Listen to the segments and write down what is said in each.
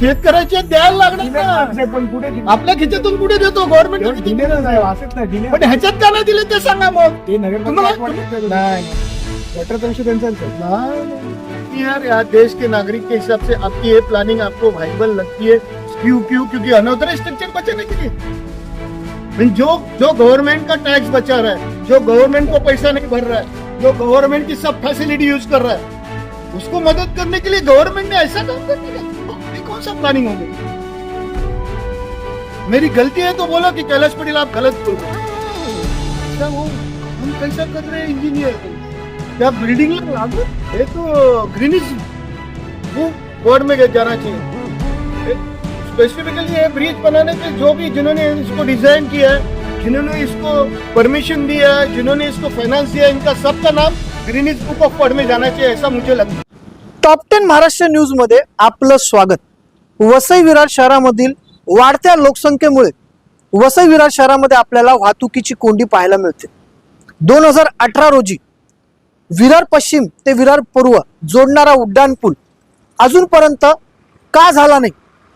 शेतकऱ्याचे द्यायला लागणार ना पण कुठे दिले? आपल्या खिच्यातून कुठे देतो? गव्हर्नमेंट नाही दिले पण ह्याच्यात का नाही दिले ते सांगा मग. ते तुम्हाला नाही. गटरचा विषय त्यांचा आहे. नहीं, यार यार देश के नागरिक के हिसाब से आपकी ये प्लानिंग आपको वाइबल लगती है। क्यों क्यों? क्योंकि अनौतर स्ट्रक्चर बचाने के लिए। जो जो गवर्नमेंट का टैक्स बचा रहा है जो गवर्नमेंट को पैसा नहीं भर रहा है जो गवर्नमेंट की सब फैसिलिटी यूज़ कर रहा है उसको मदद करने के लिए गवर्नमेंट ने ऐसा काम कर दिया। कौन सा प्लानिंग हो गई मेरी गलती है तो बोलो कि कैलाश पटेल आप गलत बोल रहे हम कैसा कर रहे हैं इंजीनियर क्या बिल्डिंग ये तो ग्रीनिश वो बोर्ड में जाना चाहिए। स्पेसिफिकली ये ब्रिज बनाने के जो भी जिन्होंने इसको डिज़ाइन किया है, जिन्होंने इसको परमिशन दिया है, जिन्होंने इसको फाइनेंस दिया इनका सबका नाम ग्रीनिश बुक ऑफ़ वर्ल्ड में जाना चाहिए, ऐसा मुझे लगता है। टॉप टेन महाराष्ट्र न्यूज़ मध्ये आपलं स्वागत. वसई विरार शहरामधील वाढत्या लोकसंख्येमुळे वसई विरार शहरामध्ये आपल्याला वाहतुकीची कोंडी पाहायला मिळते. दोन हजार अठरा रोजी विरार पश्चिम ते विरार पूर्व जोडणारा उड्डाणपूल अजूनपर्यंत का झाला नाही?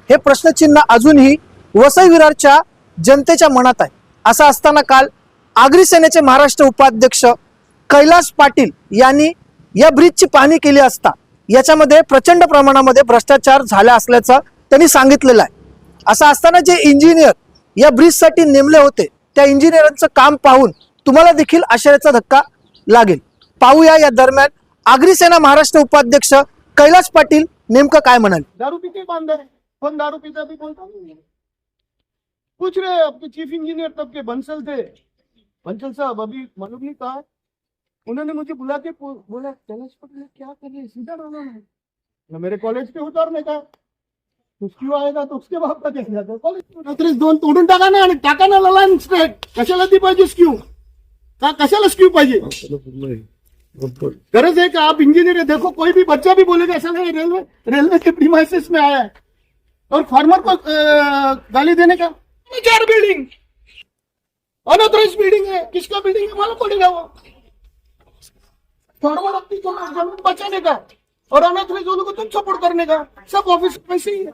हे प्रश्नचिन्ह अजूनही वसई विरारच्या जनतेच्या मनात आहे. असं असताना काल आगरी सेनेचे महाराष्ट्र उपाध्यक्ष कैलास पाटील यांनी या ब्रिजची पाहणी केली असता याच्यामध्ये प्रचंड प्रमाणामध्ये भ्रष्टाचार झाला असल्याचं त्यांनी सांगितलेलं आहे. असं असताना जे इंजिनियर या ब्रिजसाठी नेमले होते त्या इंजिनियरांचं काम पाहून तुम्हाला देखील आश्चर्याचा धक्का लागेल. पाहूया या दरम्यान आगरी सेना महाराष्ट्र उपाध्यक्ष कैलास पाटील नेमकं काय म्हणाले? दारू पीते है कौन दारू पीता भी बोलता नहीं है पूछ रहे हैं आपके चीफ इंजीनियर तब के बंसल थे. बंसल साहब अभी मालूम नहीं कहा उन्होंने मुझे बुला के बोला कैलाश पटेल क्या कर रहे सीधा डालना है। ना मेरे कॉलेज के उतारने का आएगा तो उसके बाप का कैसे कॉलेज दोन तोडून टाका ना आणि टाका ना ललान स्ट्रेट कशाला ती पाहिजे स्क्यू का कशाला स्क्यू पाहिजे? गरज है कि आप इंजीनियर है देखो कोई भी बच्चा भी बोलेगा ऐसा नहीं रेलवे रेलवे के प्रीमाइसिस में आया है। और फार्मर को गाली देने का चार बिल्डिंग अनऑथराइज बिल्डिंग है किसका बिल्डिंग है? मालूम पड़ेगा वो। फार्मर अपनी बचाने का और अनऑथराइज वालों को तुम सपोर्ट करने का, सब ऑफ़िस पैसे ही है।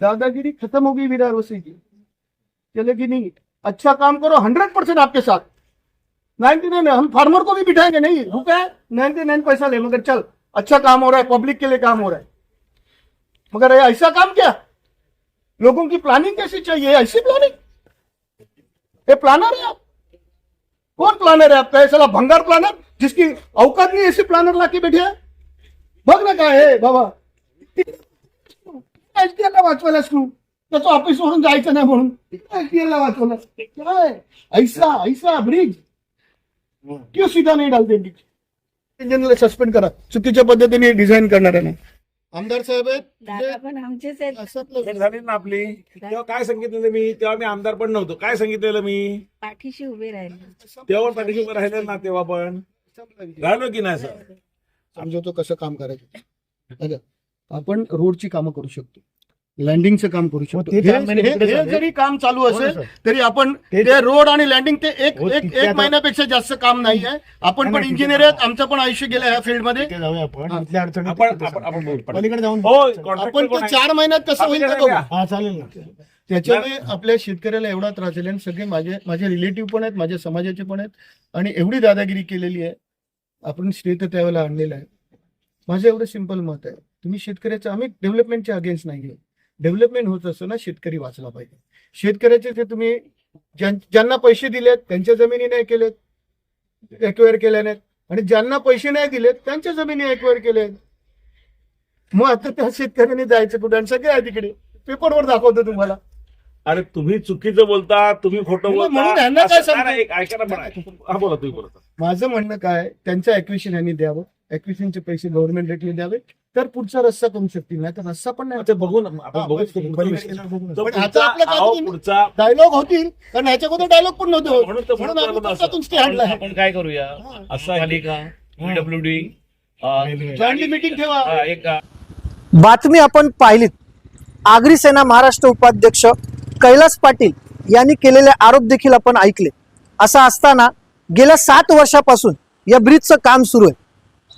दादागिरी खत्म होगी विरार वसी की। चलेगी नहीं अच्छा काम करो हंड्रेड परसेंट आपके साथ। नाइन्टी नाइन हम फार्मर को भी बिठाएँगे, नहीं, रुपए, नाइन्टी नाइन पैसा ले, मगर चल अच्छा काम हो रहा है पब्लिक के लिए काम हो रहा है। मगर ऐसा काम क्या? लोगों की प्लानिंग कैसी चाहिए? ऐसी प्लानिंग ये प्लानर है आप। कौन प्लानर है आपका? ऐसा भंगार प्लानर जिसकी औकात नहीं ऐसे प्लानर लाके बैठे है। बघ ना काय आहे बाबा एचडीएल ला वाचवायला स्क्रू त्याचं ऑफिस सोडून जायचं नाही म्हणून एचडीएल ला वाचवलं काय ऐसा ऐसा ब्रिज। क्यों सीधा नहीं डालते इंजिनियरला सस्पेंड करा। चुकीच्या पद्धतीने डिझाईन करणार आहे ना आमदार साहेब भेट झाली ना आपली. तेव्हा काय सांगितलेलं मी? तेव्हा मी आमदार पण नव्हतो. काय सांगितलेलं मी? पाठीशी उभे राहिले. तेव्हा पाठीशी उभं राहिलेलं ना तेव्हा पण. राहिलो की नाही सर? समजवतो कसं काम करायचं. आपण रोडची कामं करू शकतो. लँडिंगचं काम करू शकतो. ते हे- हे- हे चालले. जरी काम चालू हो असेल सर. तरी आपण ते- रोड आणि लँडिंग ते एक हो, एक तिथे एक आता- महिन्यापेक्षा जास्त काम नाही आहे. आपण पण नाही, इंजिनियर आहेत आमचं पण आयुष्य गेलं ह्या फील्डमध्ये तिथे जाऊया आपण. इथल्या अडचणी आपण तिथे आपण आपण बोलू. सांगू. पलीकडे जाऊन हो आपण contractor कोण ते आहे? चार महिन्यात कसं होईल ते बघू. हा चालेल ना. त्याच्यामुळे आपल्या शेतकऱ्याला एवढा त्रास झाला आणि सगळे माझे माझे रिलेटिव्ह पण आहेत माझ्या समाजाचे पण आहेत आणि एवढी दादागिरी केलेली आहे. आपण श्रेय तर त्यावेळेला आणलेलं आहे. माझं एवढं सिंपल मत आहे. तुम्ही शेतकऱ्याचं आम्ही डेव्हलपमेंटच्या अगेन्स्ट नाही डेव्हलपमेंट होत असतो ना शेतकरी वाचला पाहिजे. शेतकऱ्याचे जे तुम्ही ज्यां- ज्यांना पैसे दिलेत त्यांच्या जमिनी नाही केलेत एक्वायर केल्या नाहीत. आणि ज्यांना पैसे नाही दिलेत त्यांच्या जमिनी एक्वायर केल्यात मग आता त्या शेतकऱ्यांनी जायचं कुठे? आणि सगळे आहे तिकडे. पेपरवर दाखवतो तुम्हाला. अरे तुम्ही चुकीचं बोलता तुम्ही खोटं म्हणून यांना काय असं- सांगतो? ऐका ना पण. हा बोला तुम्ही बोलता माझं म्हणणं काय त्यांचं ऍक्विशन यांनी द्यावं ऍक्विशनचे पैसे गव्हर्नमेंट रेटने द्यावे तर पुढचा रस्ता करू शकतील नाही तर रस्ता पण नाही ते बघू ना आपण बघू बस, पुढचा. तो पण आपलं काय तुम्ही- डायलॉग होतील कारण ह्याच्या अगोदर डायलॉग पण नव्हते होत. म्हणून तर- म्हणून म्हणून आम्ही तर पुस्तकातून स्टे आपण काय करूया असं आहे. पालिका पीडब्ल्यूडी रेल्वे. जॉईंटली मीटिंग ठेवा एक बातमी आपण पाहिलीत आगरी सेना महाराष्ट्र उपाध्यक्ष कैलास पाटील यांनी केलेले आरोप देखील आपण ऐकले. असं असताना गेल्या सात वर्षापासून या ब्रिजचं काम सुरू आहे.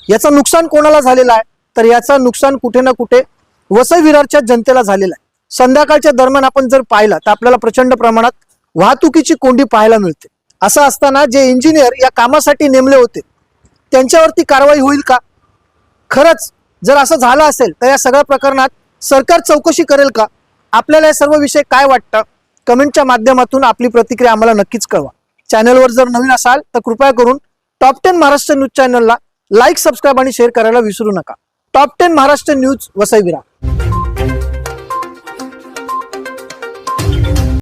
याचं नुकसान कोणाला झालेलं आहे? तर याचं नुकसान कुठे ना कुठे वसई विरारच्या जनतेला झालेला आहे. संध्याकाळच्या दरम्यान आपण जर पाहिला तर आपल्याला प्रचंड प्रमाणात वाहतुकीची कोंडी पाहायला मिळते. असं असताना जे इंजिनियर या कामासाठी नेमले होते त्यांच्यावरती कारवाई होईल का? खरंच जर असं झालं असेल तर या सगळ्या प्रकरणात सरकार चौकशी करेल का? आपल्याला हे सर्व विषय काय वाटतं? कमेंटच्या माध्यमातून आपली प्रतिक्रिया आम्हाला नक्कीच कळवा. चॅनलवर जर नवीन असाल तर कृपया करून टॉप टेन महाराष्ट्र न्यूज चॅनलला लाईक सबस्क्राईब आणि शेअर करायला विसरू नका. Top ten Maharashtra news वसईविरा